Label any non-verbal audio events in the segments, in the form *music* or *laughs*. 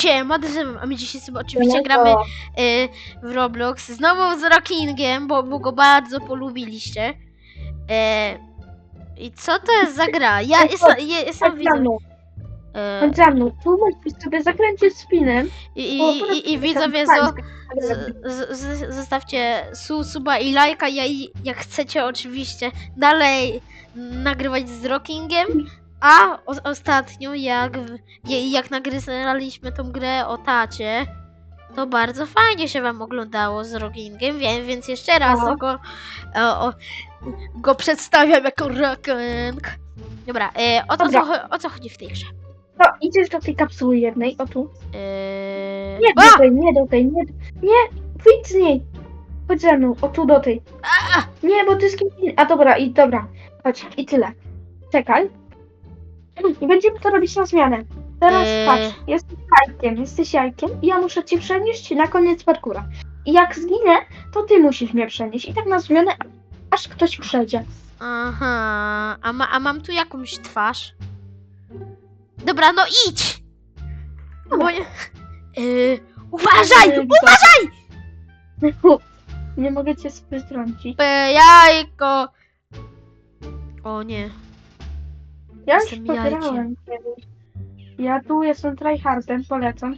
siema, a my dzisiaj sobie oczywiście gramy y, w Roblox. Znowu z Rockingiem, bo, bo go bardzo polubiliście. E, I co to jest za gra? Ja Chodź, jestem, ja, jestem Chodź za widzem. mną, E, chodź za mną. Sobie zakręcić spinem. I, bo i, prostu i, i widzowie, zo, z, z, z, zostawcie su, suba i lajka, ja, i- jak chcecie oczywiście dalej nagrywać z Rockingiem. A o, ostatnio, jak, jak nagrywaliśmy tą grę o tacie, to bardzo fajnie się wam oglądało z Rockingiem, wie, więc jeszcze raz No. go, o, go przedstawiam jako Rocking. Dobra, e, o, co, Dobra. cho- o co chodzi w tej grze? To idziesz do tej kapsuły jednej, o tu. E, Nie do tej, nie do tej, nie, nie, wyjdź z niej. Chodź ze mną, o tu do tej. A! Nie, bo ty z innym. A dobra, i dobra, chodź, i tyle. Czekaj. I będziemy to robić na zmianę. Teraz Eee. patrz, jesteś jajkiem, jesteś jajkiem i ja muszę cię przenieść na koniec parkura. I jak zginę, to ty musisz mnie przenieść. I tak na zmianę, aż ktoś przejdzie. Aha, a, ma, a mam tu jakąś twarz? Dobra, no idź! Bo nie... Yy, *laughs* uważaj! Uważaj! *laughs* Nie mogę cię wytrącić. E, Jajko! O nie. Ja już Jestem jajkiem. grałem kiedyś. Ja tu jestem tryhardem, polecam.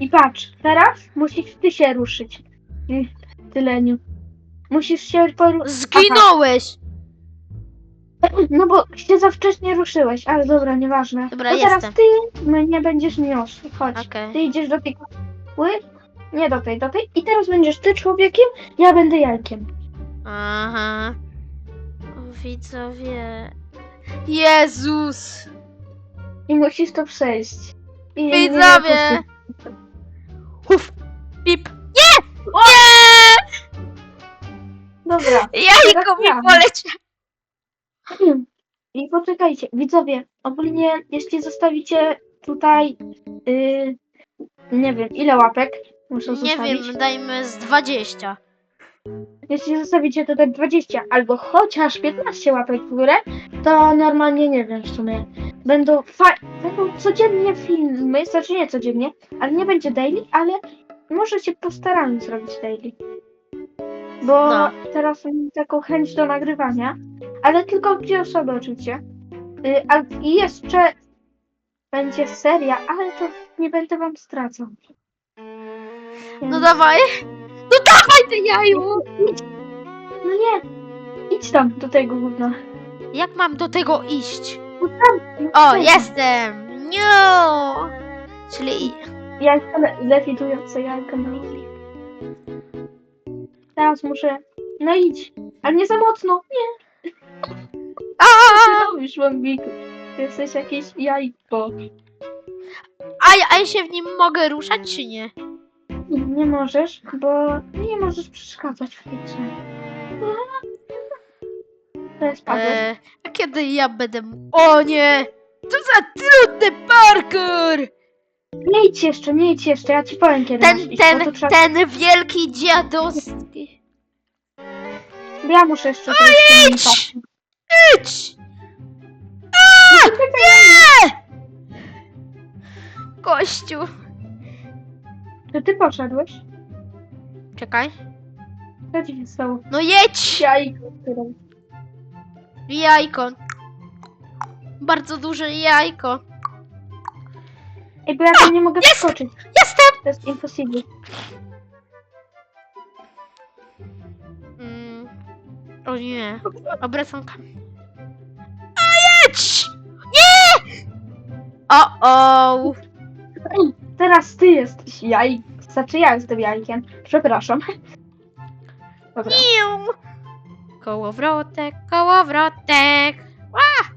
I patrz, teraz musisz ty się ruszyć. Ty, tyleniu. Musisz się poruszyć. Zginąłeś! No bo się za wcześnie ruszyłeś, ale dobra, nieważne. Dobra, to teraz jestem. ty mnie będziesz niósł. Chodź. Okej. Ty idziesz do tej kapsuły. Nie do tej, do tej. I teraz będziesz ty człowiekiem, ja będę jajkiem. Aha. O, widzowie. Jezus! I musisz to przejść. I Widzowie! Huf! Pip! Nie! Nie! Dobra. Jajko mi ja. poleciało! I poczekajcie, widzowie, ogólnie jeśli zostawicie tutaj, yy, nie wiem, ile łapek muszę Nie zostawić? wiem, dajmy z 20. Jeśli zostawicie tutaj 20 albo chociaż 15 łapek w górę, to normalnie nie wiem w sumie. Będą, będą codziennie filmy, znaczy nie codziennie, ale nie będzie daily, ale może się postaramy zrobić daily. Bo No. teraz mam taką chęć do nagrywania, ale tylko dwie osoby oczywiście. Y, a I jeszcze będzie seria, ale to nie będę wam stracał. No dawaj! No ty jaju! No nie! Idź tam do tego gówna. Jak mam do tego iść? No tam, O, tam. jestem! No! Czyli... Jajka, le- lewitujące jajka na. Teraz muszę. No idź, ale nie za mocno. Nie, co ty robisz, Bambiku? Ty jesteś jakieś jajko. A, a ja się w nim mogę ruszać, czy nie? Nie możesz, bo nie możesz przeszkadzać w tej grze. To jest padłeś. E, a kiedy ja będę... m- O nie! Co za trudny parkour! Nie idź jeszcze, nie idź jeszcze, ja ci powiem kiedy masz Ten, iść, bo ten, to trzeba... ten wielki dziadowski. Ja muszę jeszcze... idź! Idź! Kościół. To ty poszedłeś? Czekaj. Co ci się stało? No jedź! Jajko, które... Jajko. Bardzo duże jajko. Ej, bo ja tam nie mogę jest! Jestem! To jest impossible. Mm. O nie. Obracam. A jedź! Nie! O, o. Teraz ty jesteś jaj... Znaczy ja jestem jajkiem. Przepraszam. *laughs* Dobra. Niu. Kołowrotek, kołowrotek. Ła!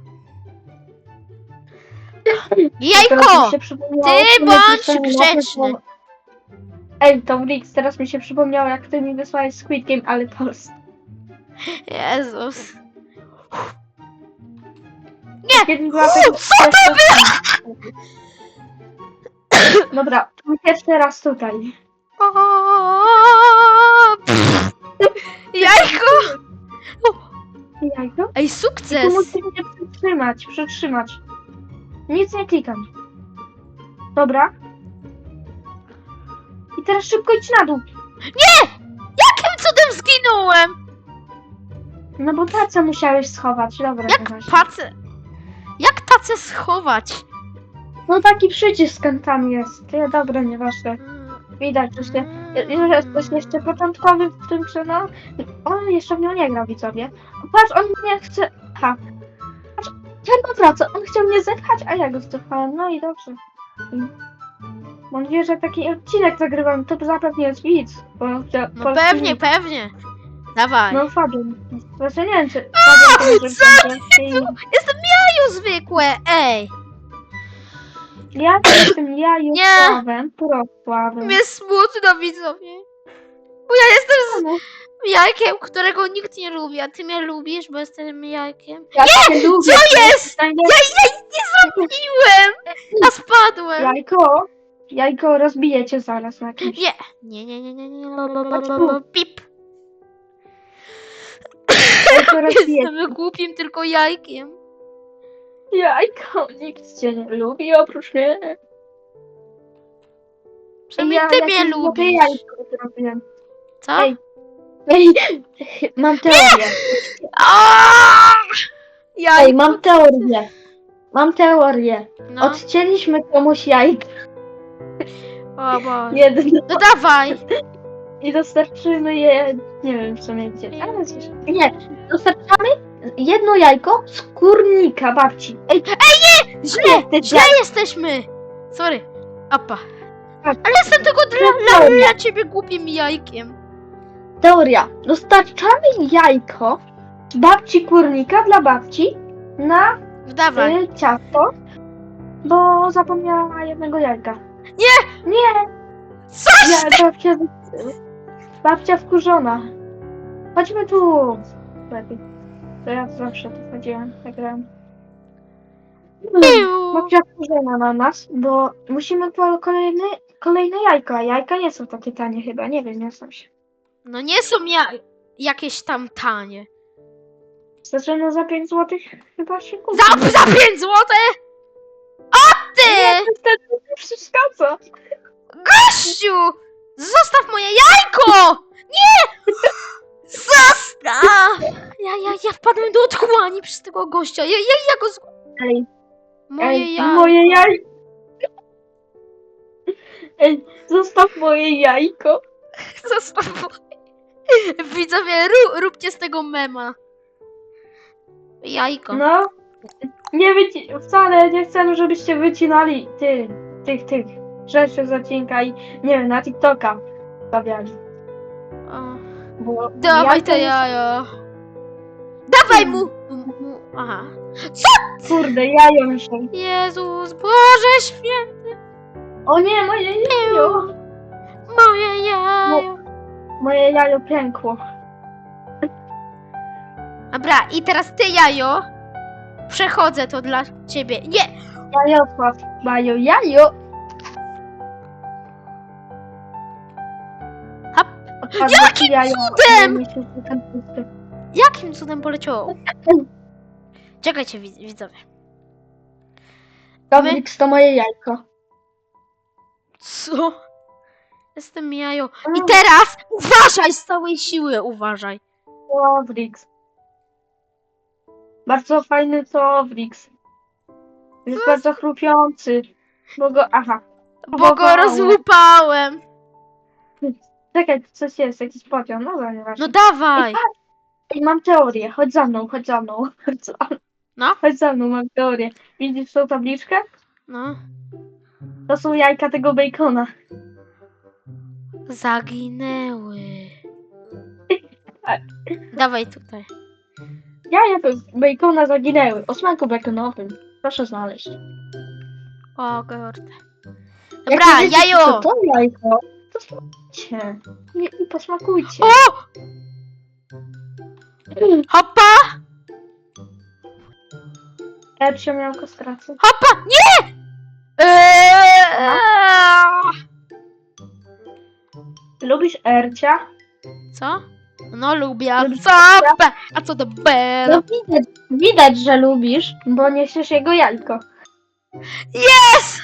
*clears throat* Teraz mi Jajko! się przypomniało, ty bądź grzeczny. Ej, to Blix, teraz mi się przypomniało, jak ty mi wysłałeś Squid Game, ale Polski. Jezus. Kiedy była co to *laughs* *laughs* Dobra, pierwszy raz tutaj. Jajko! Jajko? Ej, I tu sukces! musisz mnie przytrzymać, przytrzymać. Nic nie klikam. Dobra. I teraz szybko idź na dół. Jakim cudem zginąłem? No bo tacę musiałeś schować. Dobra, Jak pacę... Jak tacę schować? No taki przycisk tam jest. Nie, dobra, nieważne. Widać, że się... Jesteś jeszcze początkowy w tym, no... On jeszcze w nią nie grał, widzowie. Patrz, on mnie chce... Ha. Patrz, ten wraca. On chciał mnie zepchać, a ja go zepchałem. No i dobrze. Mam nadzieję, że taki odcinek zagrywam, to zapewne jest widz. Bo No polski pewnie, pewnie. Dawaj. No Fabian. Znaczy nie wiem, czy... Fabian to może co? Jestem jaju zwykłe, ej. Ja jestem ja Nie. Jusławem, Purosławem. Mnie smutno widzowie. Bo ja jestem z jajkiem, którego nikt nie lubi, a ty mnie lubisz, bo jestem jajkiem. Ja cię lubię. Co jest? Ja, ja nie zrobiłem! A spadłem. Jajko, jajko rozbije cię zaraz na kimś. Nie. Nie, nie, nie, nie, nie. Tu. Pip. Jestem głupim tylko jajkiem. Jajko, nikt cię nie lubi oprócz mnie. Przynajmniej ty mnie jakieś złote lubisz. jajko zrobiłem. Co? Ej. Ej, *laughs* mam teorię. Aaaa! Jajko. Ej, mam teorię. Mam teorię. No. Odcięliśmy komuś jajko O Boże. jedno No dawaj. i dostarczymy je, nie wiem w sumie gdzie, ale coś. Nie, dostarczamy jedno jajko z kurnika babci. Ej, Źle. ty Źle jesteśmy. Sorry. Apa. Tak. Ale jestem tylko dla, dla, dla ciebie głupim jajkiem. Teoria. Dostarczamy jajko babci kurnika dla babci na Dawaj. y, ciasto, bo zapomniała jednego jajka. Nie! Nie! Coś Ja, babcia, babcia wkurzona. Chodźmy tu. Lepiej. To ja zawsze tu chodziłem, tak grałem. Piu. Babcia na nas, bo musimy po kolejne, kolejne jajko, a jajka nie są takie tanie chyba, nie wiem, nie znam się. No nie są ja jakieś tam tanie. No za 5 zł chyba się kupi. Za, za 5 złote? O ty! Wtedy nie przeszkadza. Gościu! Zostaw moje jajko! Nie! Zostaw! Ja, wpadłem do otchłani przez tego gościa. Ja, ja, ja go z... Ej, Moje ej, jajko. moje jajko. *laughs* Ej, zostaw moje jajko. *laughs* Zostaw moje... *laughs* Widzowie, ró, róbcie z tego mema. Jajko. No, nie wyci- wcale nie chcę, żebyście wycinali ty, tych, tych rzeczy z odcinka i nie wiem, na TikToka stawiali. O. Bo Dawaj te jajo. Dawaj mu! mu... Aha. Kurde, jajo mi się. Jezus, Boże święty, O nie, moje jajo. moje jajo. Moje jajo pękło. Dobra, i teraz ty jajo. Przechodzę to dla ciebie. Nie! Jajosław, mają jajo. Hop. Odpadło Jakim jajo, cudem? Jakim cudem poleciało? Czekajcie, widz- widzowie. Dominik, to moje jajko. Co? Jestem jajo. I teraz uważaj z całej siły, uważaj. Tovrix. Bardzo fajny Tovrix. Jest bardzo chrupiący. Bo go, aha. Bo go rozłupałem. Czekaj, coś jest, jakiś pociąg. No, no. No dawaj. Ej, mam teorię, chodź za mną, chodź za mną. *laughs* Chodź za, No, chodź za mną, mam teorię. Widzisz tą tabliczkę? no. To są jajka tego bacona. Zaginęły. *laughs* Dawaj tutaj. Jaja tego bacona zaginęły. O smaku baconowym. Proszę znaleźć. O kurde. Jak Dobra, nie wiecie, jajo. Co to jajko? To smakujcie. Nie, i posmakujcie. O! Hopa! Epsio miał kastrację. Hopa! Nie! Eee! Lubisz Ercia? Co? No lubię, a Lubisz co? A co do B? No widać, widać, że lubisz, bo niesiesz jego jajko. Jest!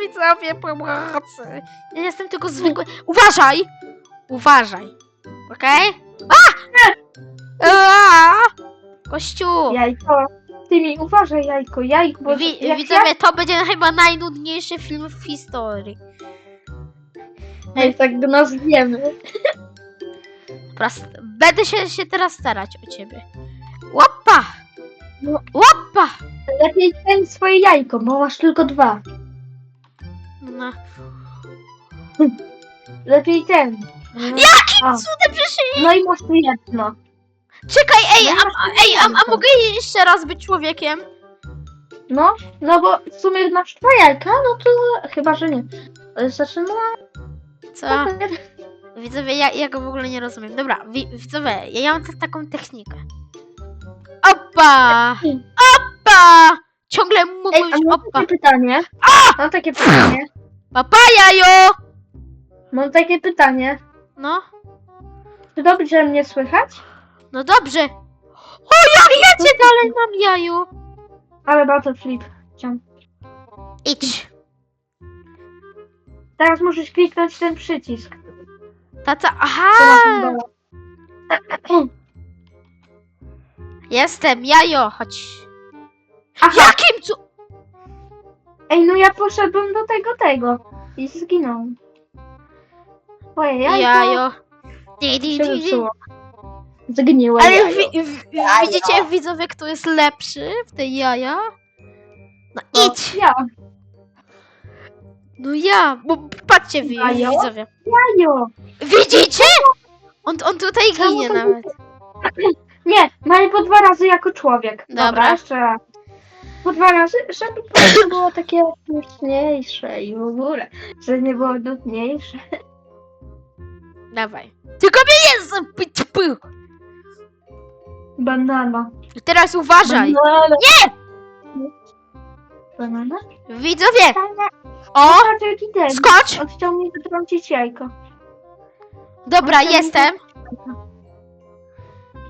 Widzowie pomocy. Ja jestem tylko zwykły. Uważaj! Uważaj. Okej? A! A! Kościół! Jajko. Ty mi uważaj, jajko, jajko, bo Wi- jak widzowie, to będzie chyba najnudniejszy film w historii. ja, Ej, tak do nas wiemy. Dobra, Będę się, się teraz starać o ciebie. Łapa! No. Łapa! Lepiej ten swoje jajko, bo masz tylko dwa. No. Lepiej ten. Jakim A. cudem przecież... No i masz tu jedno. Czekaj, ej, No a, ej, a, a mogę jeszcze raz być człowiekiem? No, no bo w sumie masz dwa jajka, no to chyba, że nie. No, Co? Widzowie, ja, ja go w ogóle nie rozumiem. Dobra, wi- widzowie, ja, ja mam ta- taką technikę. Opa! Opa! Ciągle Ej, a mam opa. takie pytanie. Mam takie pytanie. Papaja, jo! Mam takie pytanie. No, Czy dobrze mnie słychać? No dobrze. O, jak jedzie dalej mam jaju. Ale bardzo flip. Idź. Teraz musisz kliknąć ten przycisk. Taca, co na aha! tym dole. *clears throat* Jestem, jajo, chodź. Aha, Jakim cu... ej, no ja poszedłem do tego, tego. I zginąłem. Moje jajko Jajo. Di, di, się di, di. Zgniłe Ale jajo. wi- w- widzicie, widzowie, kto jest lepszy w tej jaja? No O, idź! Ja, No ja, bo patrzcie wi- Jajo? widzowie. jajo. Widzicie? On, on tutaj Czemu ginie to nawet. *clears throat* Nie, Maj po dwa razy jako człowiek. Dobra, Dobra. jeszcze raz. Po dwa razy, żeby po prostu było takie nudniejsze i w ogóle, żeby nie było nudniejsze. Dawaj. Tylko mnie nie zapić pył. Banana. Teraz uważaj. Banana. Nie! Banana? Widzowie, Banana. o, ten. skocz. On chciał mi wytrącić jajko. Dobra, jaki jestem.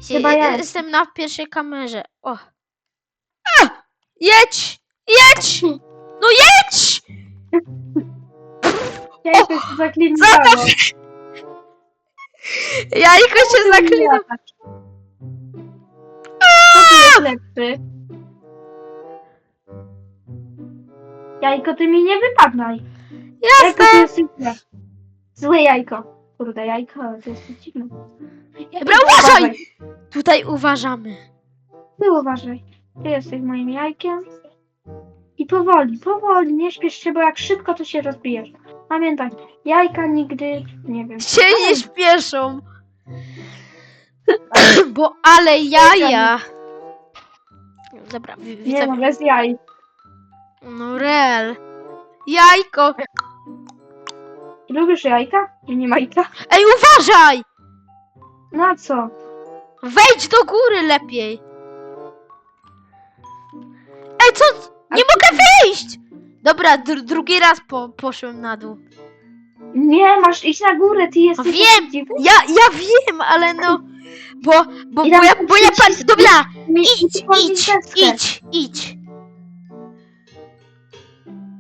Chyba Je- jest. Jestem na pierwszej kamerze. O. A! Jedź! Jedź! No jedź! *laughs* *laughs* Jajko się zaklinowało. Jajko się zaklina. Jest lepszy? Jajko, ty mi nie wypadnaj. Jajko, Jasne. ty jesteś złe. Jajko. Kurde, jajko, to jest dziwne. Dobra, uważaj! Tutaj uważamy. Ty uważaj. Ty jesteś moim jajkiem. I powoli, powoli, nie śpiesz się, bo jak szybko to się rozbijesz. Pamiętaj, jajka nigdy, nie wiem. Się nie śpieszą. *clears throat* Bo ale jaja. Dobra, wi- Nie widzę. no, bez jaj. No rel. Jajko. Lubisz jajka? Nie majka? Ej, uważaj! Na co? Wejdź do góry lepiej. Ej, co? Nie mogę wyjść! Dobra, dr drugi raz po poszłem na dół. Nie, masz iść na górę, ty jesteś Wiem. taki dziwny. Ja, ja wiem, ale no... Bo, bo, I bo tam ja, bo ja patrz, przyciski. dobra, Mi- idź, mi idź, deskę. idź, idź.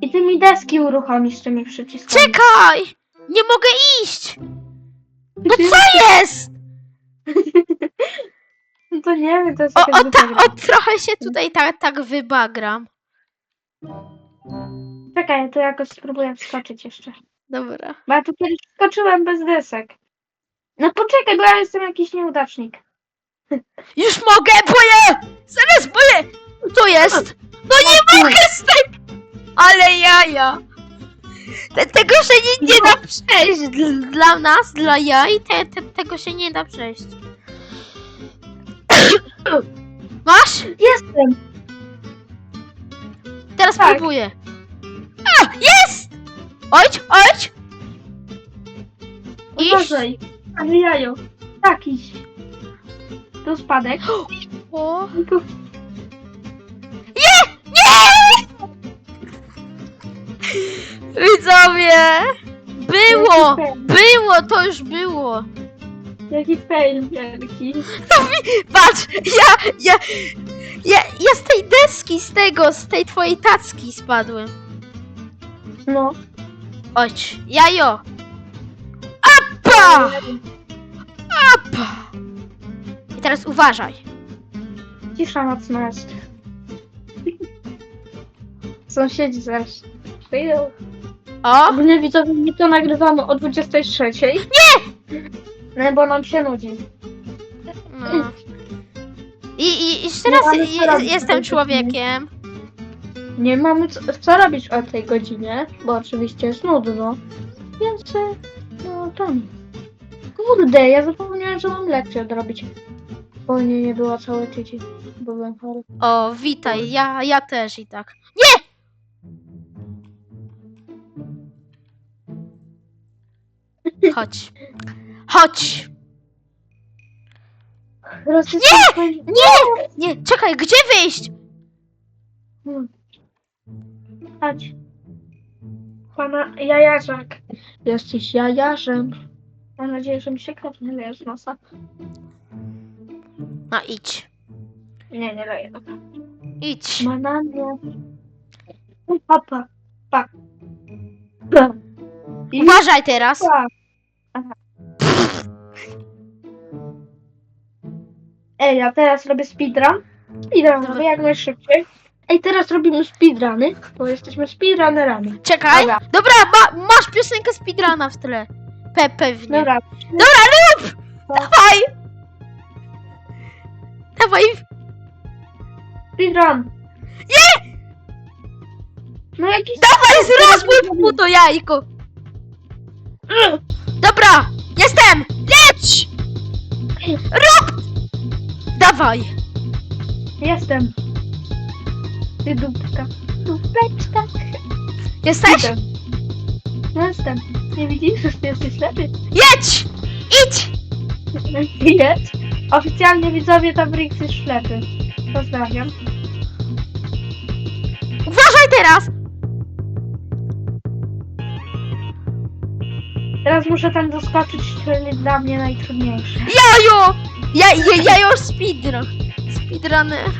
I ty mi deski uruchomisz tymi przyciskami. Czekaj! Nie mogę iść! No co jest? *laughs* No to nie wiem, to jest O, jakaś o, głupia ta, gra. o trochę się tutaj tak, tak wybagram. Czekaj, to jakoś spróbuję wskoczyć jeszcze. Dobra. Bo ja tu kiedyś wskoczyłem bez desek. No poczekaj, bo ja jestem jakiś nieudacznik. Już mogę, boję! Zaraz boję! To jest! No nie mogę z tego! Ale jaja! Te, tego się nie, nie da przejść. Dl- Dla nas, dla jaj, te, te, tego się nie da przejść. *coughs* Masz? Jestem! Teraz Tak. próbuję. A! Jest! Ojdź, ojdź! Iść. Uważaj. Ale jajo. Tak, idź. Tu spadek. O. Tu... Nie! Widzowie! Było! Było, to już było. jaki fail wielki. Patrz, ja, ja, Ja, ja z tej deski, z tego, z tej twojej tacki spadłem. No. Chodź, jajo! Apa! Apa! I teraz uważaj. Cisza nocna jest. Sąsiedzi zaraz przyjdą. O! Ogólnie widzowie, my to nagrywamy o 23. Nie! No bo nam się nudzi. No. I, i jeszcze raz je, robić jestem człowiekiem. Nie mamy co, co robić o tej godzinie, bo oczywiście jest nudno. Więc e, no tam. Kurde, ja zapomniałem, że mam lekcję odrobić. Bo nie, nie było całe tydzień. bo Byłem chory. O, witaj, ja, ja też i tak. Nie! Chodź. Chodź! Teraz Nie! Nie! Nie! Nie, czekaj, gdzie wyjść? Chodź. Pana jajarzak. Jesteś jajarzem. Mam nadzieję, że mi się krew nie leje z nosa. No idź. Nie, nie leje. dobra. Idź. Bananie. Papa. Pa. Pa. I Uważaj teraz. pa. Aha. Ej, a teraz robię speedrun. Speedrun robię jak najszybciej. Ej, teraz robimy speedruny, bo jesteśmy speedrunnerami. Czekaj. Dobra. Dobra, ma, masz piosenkę speedruna w tle. Pe, pewnie. Dobra. Dawaj! Dawaj! Speedrun. Nie! No jakiś... Dawaj, rozbój mu to jajko! Dobra! Jestem! Leć! Rób! Dawaj! Jestem. Ty dupka. Dupeczka. Jesteś? Idę. No Jestem. Nie widzisz, że ty jesteś ślepy? Jedź! Idź! Jedź. Oficjalnie widzowie Tabrix jest ślepy. Pozdrawiam. Uważaj teraz! Teraz muszę tam doskoczyć, czyli dla mnie najtrudniejsze. Jajo! Ja, ja, jajo speedrun. Speedrunner.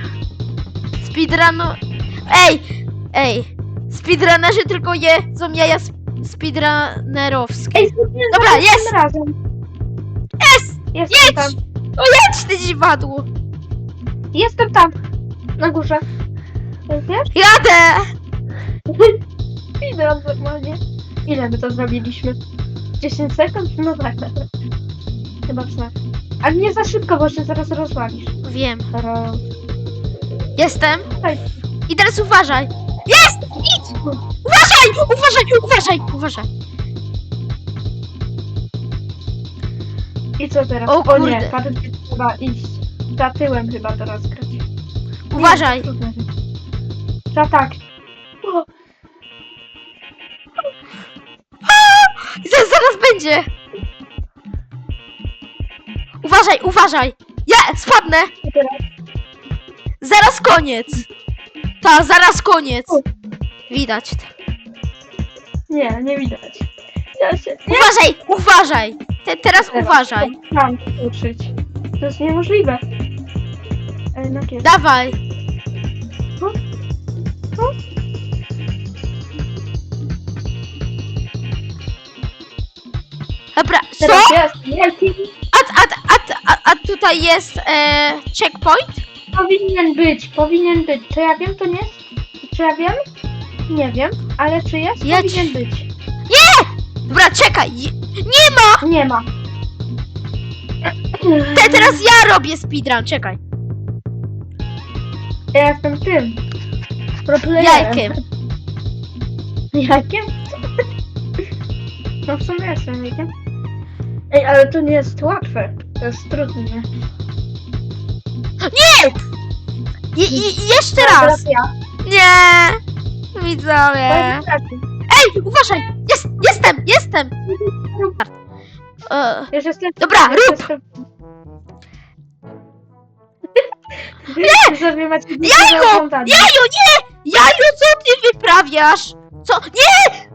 Speedrun... Ej! Ej! Speedrunnerzy tylko jedzą jaja sp- speedrunnerowskie. Ej, Dobra, za jest! razem. Jest! Jestem Jedź! tam. O jedź ty dziwadło! Jestem tam. Na górze. Wiesz? Jadę! *laughs* Idę normalnie. Ile my to zrobiliśmy? 10 sekund? No tak. Chyba tak. Ale nie za szybko, bo się zaraz rozwalisz. Wiem. Teraz... Jestem. Ej. I teraz uważaj. Jest! Idź! Uważaj! Uważaj! Uważaj! Uważaj! I co teraz? O O nie, kurde. patrz, trzeba iść. Za tyłem chyba teraz grać. Uważaj! Za tak. O, Zaraz, zaraz będzie! Uważaj, uważaj! Ja spadnę! i teraz. Zaraz koniec! Ta, zaraz koniec! Widać to. Nie, nie widać. Ja się Uważaj, uważaj! Te, teraz Teraz. uważaj! mam uczyć. To jest niemożliwe. Ej, na kiedy? Dawaj! Dobra, co? Teraz jest. A, a, a, a, a tutaj jest e, checkpoint? Powinien być, powinien być. Czy ja wiem, to nie jest? Czy ja wiem? Nie wiem, ale czy jest? Jedź. Powinien być. Dobra, czekaj! Nie ma! Nie ma. Te, teraz ja robię speedrun, czekaj. Ja jestem tym. Pro playerem. Jajkiem. Jajkiem? No w sumie jestem jajkiem. Ej, ale to nie jest łatwe. To jest trudne. I, i, jeszcze Teraz raz! ja. Nie! Widzowie! Ej, uważaj! Jest, jestem, jestem! E, Już jestem. Dobra, już rób! Jestem... Nie! *laughs* Macie Jajko! oglądanie. Jaju, nie! Jaju, co ty wyprawiasz? Co? Nie!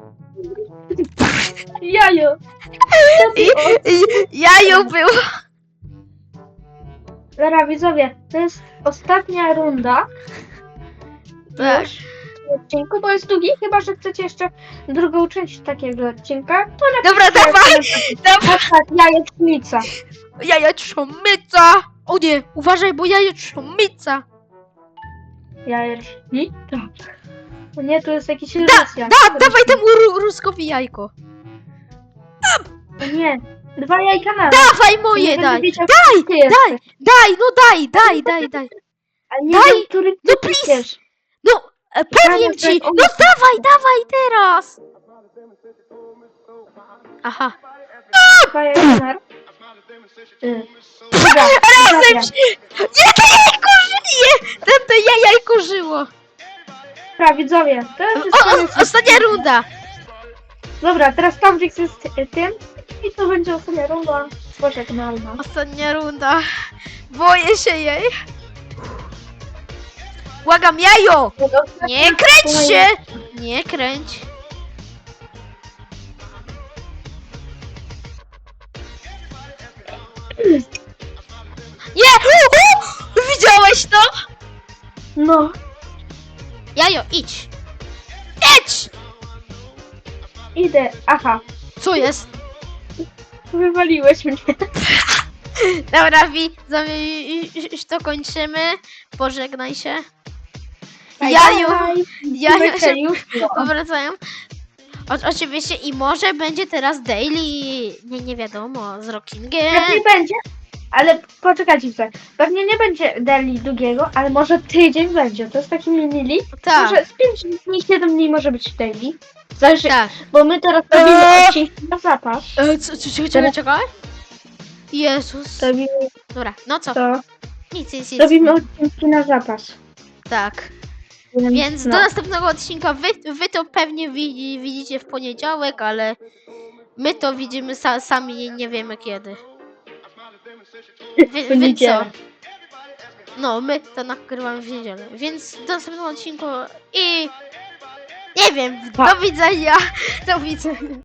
Jaju! I, i, jaju był... Dobra, widzowie, to jest ostatnia runda Tak. już w odcinku, bo jest długi, chyba że chcecie jeszcze drugą część takiego odcinka. To Dobra, napiszcie, dawaj, dawaj. Jajecznica. Jajeczomyca! O nie, uważaj, bo jajeczomyca! Jajecznica. O nie, tu jest jakiś Rosjan. da, dawaj temu ru ruskowi jajko. O nie, dwa jajka na raz. Dawaj Nie moje, będę daj! wiedział, Daj, ty jesteś. Daj, no daj, daj, daj, daj. Ale nie daj. wiem, który ty No please. jesteś. No, e, powiem ci, daj, no dawaj, dawaj teraz! Aha, Dwa jajka na raz. Y. Dobra, razem dobra. się... Nie, to jajko żyje! Ten to ja jajko żyło. Dobra, widzowie, to już jest O, ostatnia runda. Dobra, teraz Pawlik jest y, tym i to będzie ostatnia runda pożegnalna. Ostatnia runda. Boję się jej. Błagam, jajo! Nie kręć się! Nie kręć. Nie! U! Widziałeś to? No, Jajo, idź! Idź! idę. Aha, Co jest? Wywaliłeś mnie. *laughs* Dobra, widzowie, już- już to kończymy. Pożegnaj się. Jaju, jaju Jaju się już. powracają. O, oczywiście i może będzie teraz daily, nie, nie wiadomo, z Rockingiem. Pewnie będzie, ale poczekajcie chwilę. Pewnie nie będzie daily długiego, ale może tydzień będzie. To jest taki mini league. Tak, Może z 5 dni, 7 dni może być daily. Zależy, tak. bo my teraz robimy Eee. odcinki na zapas. E, co, co, czekaj, czekaj, czekaj. Jezus. Robimy Dobra, no co? to. Nic, nic, nic. Robimy odcinki na zapas. Tak. Więc no. do następnego odcinka wy, wy to pewnie widzi, widzicie w poniedziałek, ale my to widzimy sa, sami nie wiemy kiedy. W niedzielę. No, my to nagrywamy w niedzielę. Więc do następnego odcinku i nie wiem, Pa. *laughs* do widzenia. Do widzenia.